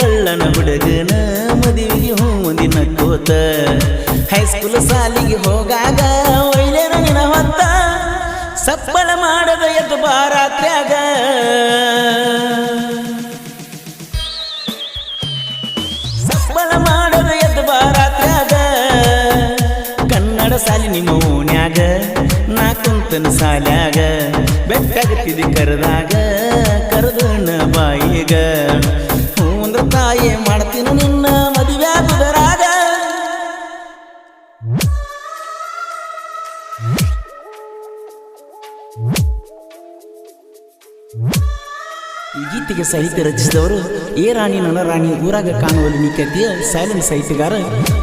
ಕಳ್ಳನ ಹುಡುಗನ ಮದುವೆಗೆ ಹೋಗಿನ ಕೋತ. ಹೈಸ್ಕೂಲ್ ಸಾಲಿಗೆ ಹೋಗಾಗ ಒಳ್ಳೆ ನಿನ ಹೊತ್ತ. ಸಪ್ಪಳ ಮಾಡದ ಎದ್ದು ಬಾರಾತ್ರ್ಯಾಗ ಸಪ್ಪಳ ಮಾಡದ ಎದ್ದು ಬಾರಾತ್ರ್ಯಾಗ ಕನ್ನಡ ಸಾಲಿ ನಿಮ್ಮ ಓನ್ಯಾಗ ನಾ ಕುಂತನ ಸಾಲ್ಯಾಗ. ಬೆಟ್ಟಾಗತ್ತಿದೆ ಕರೆದಾಗ ಕರೆದಣ್ಣ ಬಾಯಿಗ. ತಾಯಿ ಮಾಡ್ತೀನಿ ನಿನ್ನ ಮದುವೆ ಬುಧರಾಗ? ಗೀತೆಗೆ ಸಾಹಿತ್ಯ ರಚಿಸಿದವರು ಏ ರಾಣಿ, ನನ್ನ ರಾಣಿ, ಊರಾಗ ಕಾಣುವಲ್ಲಿ ನೀ ಕತಿಯ ಸೈಲೆಂಟ್ ಸಾಹಿತ್ಯಗಾರ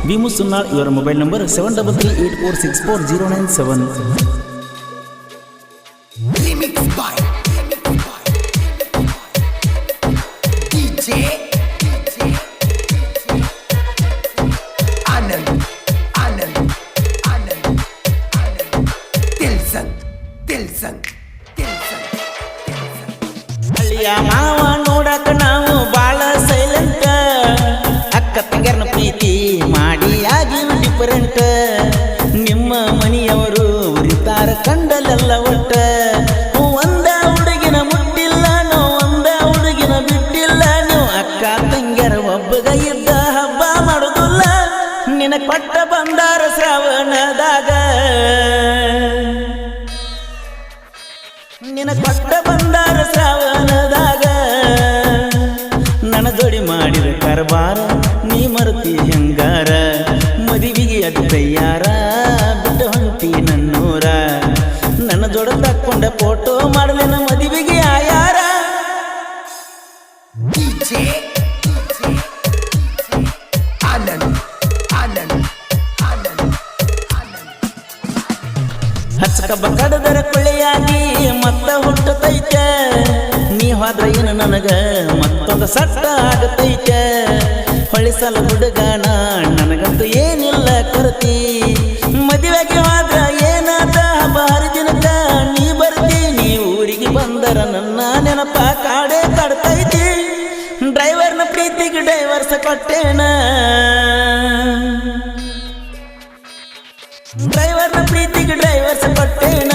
ಭೀಮು ಸುನ್ನಾಳ್ ಇವರ mobile number seven double three eight four six four zero nine seven. DJ ಹಳ್ಳಿಯ ಮಾವ ನೋಡಕ ನಾವು ಬಾಳ ಸೈಲೆಂಟ್ ಅಕ್ಕ ತಂಗ್ಯಾರನ ಪ್ರೀತಿ ಮಾಡಿ ಆಗಿ ಡಿಫರೆಂಟ್ ನಿಮ್ಮ ಮನೆಯವರು ಉರಿತಾರ ಕಂಡಲೆಲ್ಲ ಒಟ್ಟ. ಒಂದ ಹುಡುಗಿನ ಮುಟ್ಟಿಲ್ಲ ನೋ ಒಂದ ಹುಡುಗಿನ ಬಿಟ್ಟಿಲ್ಲ. ನೀವು ಅಕ್ಕ ತಂಗ್ಯಾರ ಒಬ್ಬಗ ಇದ್ದ ಹಬ್ಬ ಮಾಡುದಿಲ್ಲ. ನಿನ ಪಟ್ಟ ಬಂದಾರ ಶ್ರಾವಣದಾಗ. ನಿನ ಪಟ್ಟ ಬಂದಾರ ಶ್ರಾವಣದಾಗ ಮಾಡಿದ ಕರಬಾರ ನೀ ಮರುತಿ ಹೆಂಗಾರ? ಮದುವೆಗೆ ಅದು ತಯ್ಯಾರ ಬಿಟ್ಟು ಹೊಂಟಿ ನನ್ನೂರ. ನನ್ನ ಜೋಡ ತಕ್ಕೊಂಡ ಫೋಟೋ ಮಾಡಲಿನ ಮದುವೆಗೆ ಆಯಾರ. ಹಚ್ಚಕಬ್ಬ ಕಡದರ ಕೊಳ್ಳೆಯಾಗಿ ಮತ್ತ ಹುಟ್ಟತೈತೆ. ನೀ ಹೋದ್ರ ಏನು ನನಗ ಮತ್ತೊಂದು ಸಟ್ಟ ಆಗತೈತೆ ಹೊಳಿಸಲ ಹುಡುಗಾಣ ನನಗಂತೂ ಏನಿಲ್ಲ ಕೊರತಿ. ಮದುವೆಗೆ ಮಾತ್ರ ಏನಾದ ಬಾರಿ ದಿನದ ನೀ ಬರ್ತಿ, ನೀ ಊರಿಗೆ ಬಂದರ ನನ್ನ ನೆನಪ ಕಾಡೇ ಕಾಡ್ತೈತಿ. ಡ್ರೈವರ್ನ ಪ್ರೀತಿಗೆ ಡ್ರೈವರ್ಸ ಕೊಟ್ಟೇನ. ಡ್ರೈವರ್ನ ಪ್ರೀತಿಗೆ ಡ್ರೈವರ್ಸ್ ಕೊಟ್ಟೇನ.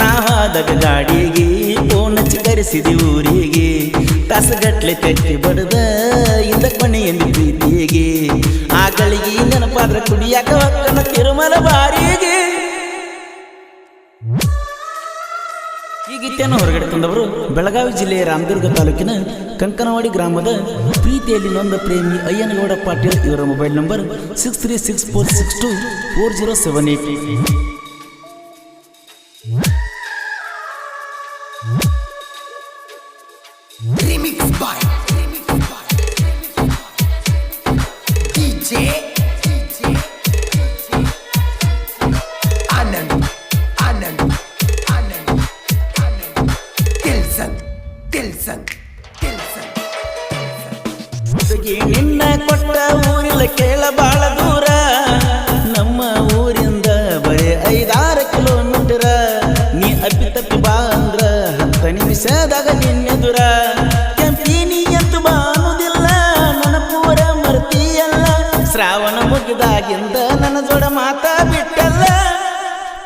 ನಾ ಹೋದಾಗ ಗಾಡಿಗೆ ಹಚ್ಚಿ ಕರೆಸಿದಿ ಊರಿಗೆ. ತಾಸುಗಟ್ಲೆ ತೆತ್ತಿ ಬಡದ ಇಂದ ಕೊನೆಯಲ್ಲಿ ಪ್ರೀತಿಗೆ ಆ ಗಳಿಗೆ ನೆನಪಾದ್ರ ಕುಡಿಯಾಕ ಹೊಕ್ಕನ ತಿರುಮಲ ಬಾರಿಗೆ ಈ ಗೀತೆಯನ್ನು ಹೊರಗಡೆ ತಂದವರು ಬೆಳಗಾವಿ ಜಿಲ್ಲೆಯ ರಾಮದುರ್ಗ ತಾಲೂಕಿನ ಕಂಕನವಾಡಿ ಗ್ರಾಮದ ಪ್ರೀತಿಯಲ್ಲಿ ನೊಂದ ಪ್ರೇಮಿ ಅಯ್ಯನಗೌಡ ಪಾಟೀಲ್ ಇವರ mobile number six three six four six two four zero seven eight DJ Anand Anand Anand Anand Dilson Dilson Dilson ಹುಡುಗಿ ನಿನ್ನ ಕೊಟ್ಟ ಊರಿಲ್ಲ ಕೇಳ ಬಾಳ ದೂರ ನಮ್ಮ ಊರಿಂದ ಬರೀ ಐದಾರು ಕಿಲೋಮೀಟರ್ ನೀ ಅಪ್ಪಿ ತಪ್ಪಿ ಬಾ ಅಂದ್ರ ಹತ್ತ ನಿಮಿಷದಾಗ ನಿನ್ನೆದುರ ಶ್ರಾವಣ ನನ್ನ ಜೋಡ ಮಾತಾ ಬಿಟ್ಟಲ್ಲ.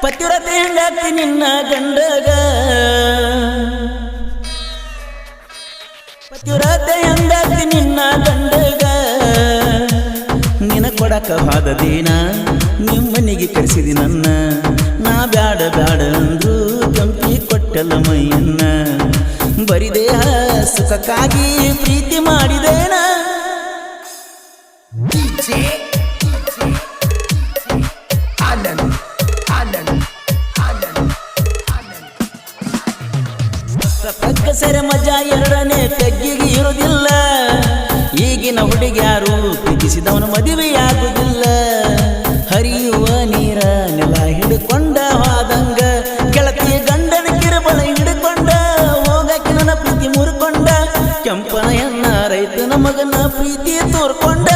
ಪತಿವ್ರತೆ ಹೆಂಗಾಗ್ತಿ ನಿನ್ನ ಗಂಡಗ? ಪತಿವ್ರತೆ ಹೆಂಗಾಗ್ತಿ ನಿನ್ನ ಗಂಡಗ? ನಿನ ಕೊಡಕ ಹೋದ ದಿನ ನಿಮ್ಮನಿಗೆ ಕರೆಸಿದಿ ನನ್ನ. ನಾ ಬ್ಯಾಡ ಬ್ಯಾಡ ಅಂದ್ರು ಕಂಪಿ ಕೊಟ್ಟಲ್ಲ ಮೈಯನ್ನ. ಬರಿದೇಹ ಸುಖಕ್ಕಾಗಿ ಪ್ರೀತಿ ಮಾಡಿದೇನ? ಎರಡನೇ ತಗ್ಗಿಗೆ ಇರುವುದಿಲ್ಲ. ಈಗಿನ ಹುಡುಗ್ಯಾರು ಪ್ರೀತಿಸಿದವನ ಮದುವೆಯಾಗುವುದಿಲ್ಲ ಹರಿಯುವ ನೀರ ನೆಲ ಹಿಡ್ಕೊಂಡ ಹೋದಂಗ ಗೆಳತಿಯ ಗಂಡನ ಕಿರುಬಳ ಹಿಡ್ಕೊಂಡ, ಹೋಗಕ್ಕೆ ನನ್ನ ಪ್ರೀತಿ ಮುರ್ಕೊಂಡ, ಕೆಂಪನೆಯನ್ನ ರೈತನ ಮಗನ ಪ್ರೀತಿ ತೋರ್ಕೊಂಡ,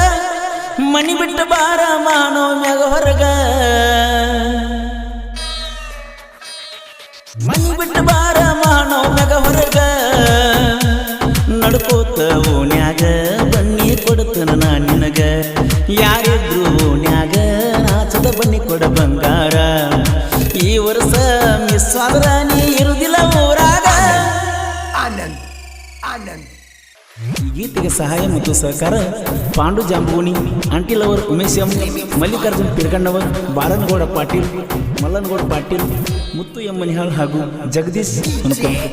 ಮಣಿ ಬಿಟ್ಟು ಬಾರ ಮಾನೋ ಮ್ಯಾಗ ಹೊರಗ. ಮಣಿ ಬಿಟ್ಟು ಬಾರ ಮಾನೋ ಮ್ಯಾಗ ಹೊರಗ. ಓನ್ಯಾಗ ಬನ್ನಿ ಕೊಡ್ತನ ನಾ ನಿನಗ. ಯಾರಿದ್ರು ಓನ್ಯಾಗ ನಾಚದ ಬನ್ನಿ ಕೊಡ ಬಂಗಾರ. ಈ ವರ್ಷ ಮಿಸ್ ಆದ್ರ ಈ ಗೀತೆಗೆ ಸಹಾಯ ಮತ್ತು ಸಹಕಾರ ಪಾಂಡು ಜಾಂಬೂನಿ ಅಂಟಿಲ್ ಅವರ್ ಉಮೇಶ್ ಎಂ, ಮಲ್ಲಿಕಾರ್ಜುನ್ ಪಿರ್ಗಣ್ಣವರ್ ಬಾರನಗೌಡ ಪಾಟೀಲ್, ಮಲ್ಲನಗೌಡ ಪಾಟೀಲ್, ಮುತ್ತು ಎಂ ಮನಿಹಾಳ್ ಹಾಗೂ ಜಗದೀಶ್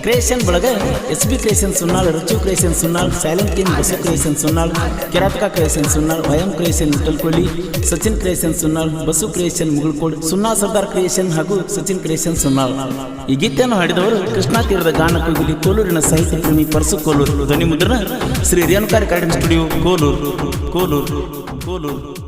ಕ್ರಿಯೇಷನ್ ಬಳಗ S B creation Sunnal, Rachu creation Sunnal, silent king Basu creation Sunnal, ಕಿರಾತ್ಕ creation Sunnal ವಯಂ creation ನಿಟಲ್ಕೊಲ್ಲಿ Sachin creation Sunnal, Basu creation Mugulkod Sunna Sardar creation ಹಾಗೂ ಸಚಿನ್ ಕ್ರಿಯೇಷನ್ ಸುನ್ನಾಳ್. ಈ ಗೀತೆಯನ್ನು ಹಾಡಿದವರು ಕೃಷ್ಣಾ ತೀರದ ಗಾನ ಕೋಗಿಲಿ ಕೋಲೂರಿನ ಸಾಹಿತ್ಯ ಪ್ರೇಮಿ ಪರಸು ಕೋಲೂರು ಧ್ವನಿ ಮುದ್ರಣ ಶ್ರೀ ರೇಣುಕಾರಿ ಕಾರ್ಡಿನ ಸ್ಟುಡಿಯೋ ಕೋಲೂರು ಕೋಲೂರು ಕೋಲೂರು